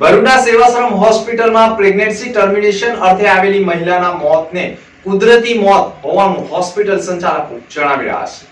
ભરૂચના સેવાશ્રમ હોસ્પિટલમાં pregnancy termination અર્થે આવેલી મહિલાના મોતને કુદરતી મોત હોવાનું હોસ્પિટલ સંચાલકો જણાવી રહ્યા છે.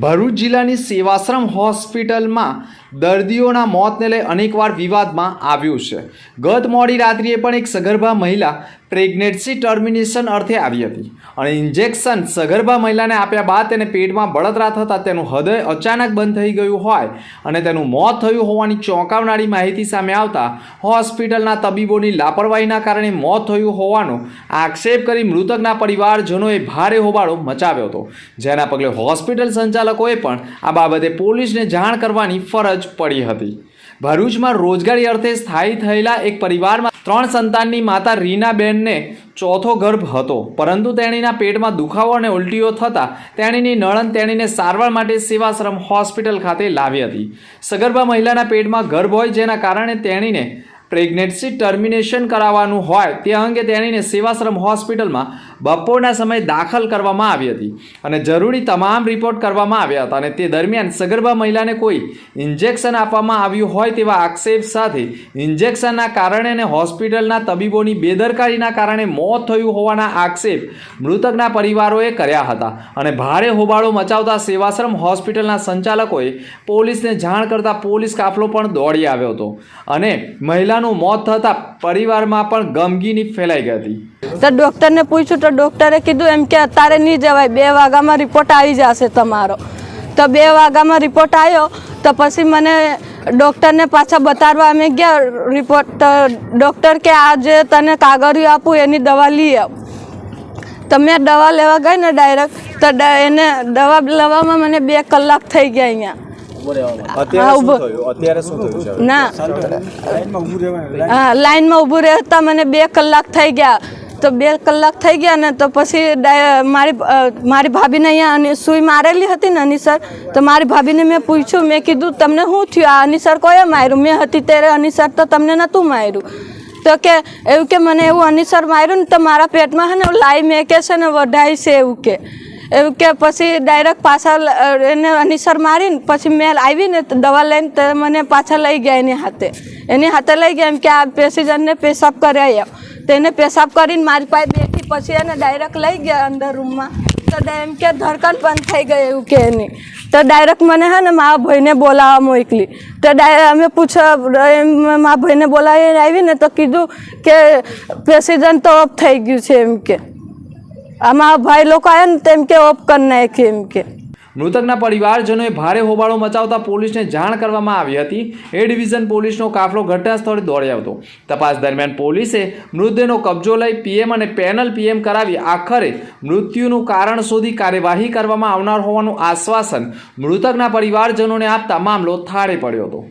ભરૂચ જિલ્લાની સેવાશ્રમ હોસ્પિટલમાં દર્દીઓના મોતને લઈ અનેકવાર વિવાદમાં આવ્યું છે. ગત મોડી રાત્રિએ પણ એક સગર્ભા મહિલા પ્રેગ્નેન્સી ટર્મિનેશન અર્થે આવી હતી અને ઇન્જેક્શન સગર્ભા મહિલાને આપ્યા બાદ તેને પેટમાં બળતરા થતાં તેનું હૃદય અચાનક બંધ થઈ ગયું હોય અને તેનું મોત થયું હોવાની ચોંકાવનારી માહિતી સામે આવતા હોસ્પિટલના તબીબોની લાપરવાહીના કારણે મોત થયું હોવાનો આક્ષેપ કરી મૃતકના પરિવારજનોએ ભારે હોબાળો મચાવ્યો હતો. જેના પગલે હોસ્પિટલ સંચાલકોએ પણ આ બાબતે પોલીસને જાણ કરવાની ફરજ પડી હતી. ભરૂચમાં રોજગારી અર્થે સ્થાયી થયેલા એક પરિવારમાં ત્રણ સંતાનની માતા રીનાબેનને ચોથો ગર્ભ હતો. પરંતુ તેણીના પેટમાં દુખાવો અને ઉલટીઓ થતાં તેણીની નળન તેણીને સારવાર માટે સેવાશ્રમ હોસ્પિટલ ખાતે લાવી હતી. સગર્ભા મહિલાના પેટમાં ગર્ભ હોય જેના કારણે તેણીને પ્રેગ્નન્સી ટર્મિનેશન કરાવવાનું હોય તે અંગે તેણીને સેવાશ્રમ હોસ્પિટલમાં બપોરના સમયે દાખલ કરવામાં આવી હતી. અને જરૂરી તમામ રિપોર્ટ કરવામાં આવ્યા હતા અને તે દરમિયાન સગર્ભા મહિલાને કોઈ ઇન્જેક્શન આપવામાં આવ્યું હોય તેવા આક્ષેપ સાથે ઇન્જેક્શનના કારણે અને હોસ્પિટલના તબીબોની બેદરકારીના કારણે મોત થયું હોવાના આક્ષેપ મૃતકના પરિવારોએ કર્યા હતા. અને ભારે હોબાળો મચાવતા સેવાશ્રમ હોસ્પિટલના સંચાલકોએ પોલીસને જાણ કરતા પોલીસ કાફલો પણ દોડી આવ્યો હતો. અને મહિલાનું મોત થતાં પરિવારમાં પણ ગમગીની ફેલાઈ ગઈ હતી. તો ડૉક્ટરને પૂછ્યું તો ડૉક્ટરે કીધું એમ કે અત્યારે નહીં જવાય, બે વાગ્યામાં રિપોર્ટ આવી જશે તમારો. તો બે વાગ્યામાં રિપોર્ટ આવ્યો, તો પછી મને ડૉક્ટરને પાછા બતાડવા અમે ગયા. રિપોર્ટ ડૉક્ટર કે આ જે તને કાગળિયું આપું, એની દવા લઈ આવ. તો મેં દવા લેવા ગઈ ને ડાયરેક્ટ તો એને દવા લેવામાં મને બે કલાક થઈ ગયા અહીંયા. ના. હા લાઈનમાં ઊભું રહેતા મને બે કલાક થઈ ગયા. તો બે કલાક થઈ ગયા ને તો પછી મારી મારી ભાભીને અહીંયા અને સુઈ મારેલી હતી ને અનિસર. તો મારી ભાભીને મેં પૂછ્યું મેં કીધું તમને શું થયું? આ અનિસર કોએ માર્યું? મેં હતી ત્યારે અનિસર તો તમને નહોતું માર્યું. તો કે એવું કે મને એવું અનિસર માર્યું ને તો મારા પેટમાં છે ને લાઈ મેકે છે ને વઢાય છે એવું કે. કે પછી ડાયરેક્ટ પાછા એને અનિસર મારીને પછી મેં આવીને દવા લઈને તો મને પાછા લઈ ગયા એની હાથે. એની હાથે લઈ ગયા એમ કે આ પેસેન્જરને પેશાબ કરાવી આવ તો એને પેશાબ કરીને મારી પાસે બેઠી પછી એને ડાયરેક્ટ લઈ ગયા અંદર રૂમમાં તો એમ કે ધડકન બંધ થઈ ગઈ એવું કે એની. તો ડાયરેક્ટ મને હે ને મારા ભાઈને બોલાવવા મોકલી. તો ડાય અમે પૂછ્યા એમ મારા ભાઈને બોલાવીને આવીને તો કીધું કે પેસેન્જર તો ઓફ થઈ ગયું છે એમ કે. આમાં ભાઈ લોકો આવ્યા ને તેમ કે ઓફ કરી નાખી એમ કે. મૃતકના પરિવારજનોએ ભારે હોબાળો મચાવતા પોલીસને જાણ કરવામાં આવી હતી. એ ડિવિઝન પોલીસનો કાફલો ઘટના સ્થળે દોડ્યો હતો. તપાસ દરમિયાન પોલીસે મૃતદેહનો કબજો લઈ પીએમ અને પેનલ પીએમ કરાવી આખરે મૃત્યુનું કારણ શોધી કાર્યવાહી કરવામાં આવનાર હોવાનું આશ્વાસન મૃતકના પરિવારજનોને આપતા મામલો થાળે પડ્યો હતો.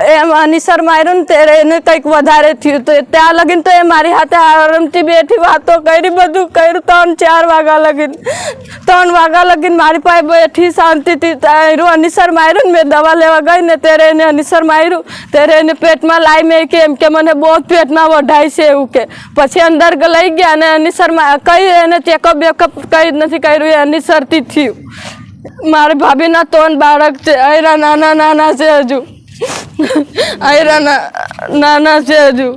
એમ અનિસર માર્યું ને ત્યારે એને કંઈક વધારે થયું તો ત્યાં લગીને તો એ મારી હાથે આરામથી બેઠી વાતો કરી, બધું કર્યું, ત્રણ, ચાર વાગ્યા લગીને, ત્રણ વાગા લગીને મારી પાસે બેઠી શાંતિથી તારું અનિસર માર્યું ને મેં દવા લેવા ગઈ ને ત્યારે એને અનિસર માર્યું ત્યારે એને પેટમાં લાઈ મેં કે એમ કે મને બહુ પેટમાં વઢાય છે એવું કે. પછી અંદર લઈ ગયા અને અનિસર કઈ એને ચેકઅપ બેકઅપ કંઈ નથી કર્યું, એ અનિસરથી થયું. મારી ભાભીના ત્રણ બાળક છે અરા નાના નાના છે હજુ. અયરા ના- નાના છે હજુ